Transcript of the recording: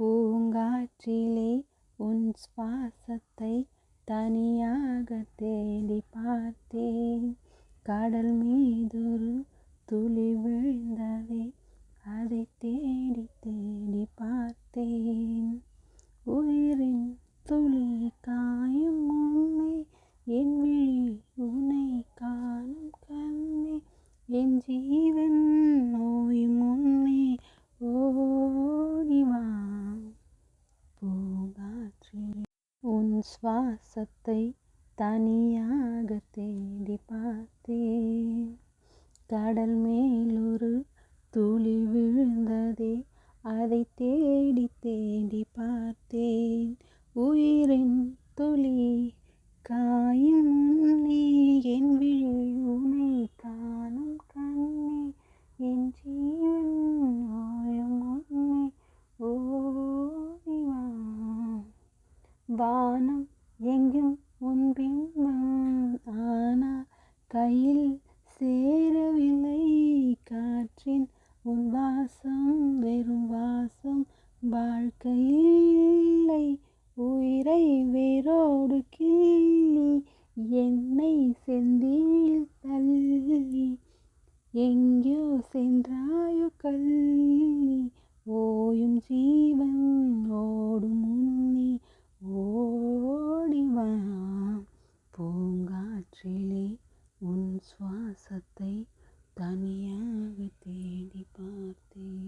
பூங்காற்றிலே உன் சுவாசத்தை தனியாக தேடி பார்த்தேன். கடல் மீதொரு துளி விழுந்ததே அதை தேடி தேடி பார்த்தேன். உயிரின் துளி காயும் உண்மை என் விழி உனை காணும் கண்ணே. என் ஜீவன் சுவாசத்தை தனியாக தேடி பார்த்தேன் கடல் மேலொரு துளி விழுந்ததே அதை தேடி தேடி பார்த்தேன் உயிரின் துளி காயும் முன்னே என் விழி உனை காணும் கண்ணே என் ஜீவன் ஓயும் முன்னே ஓடிவா வானம் எங்கும் உன் பிம்பம் ஆனால் கையில் சேரவில்லை. காற்றின் உன் வாசம் வெறும் வாசம். வாழ்க்கையில்லை உயிரை வேரோடு கிள்ளி. என்னை செந்தில் தள்ளி எங்கோ சென்றாயோ கல்லி ஓயும் ஜீவன் காற்றிலே உன் சுவாசத்தை தனியாக தேடி பார்த்தேன்.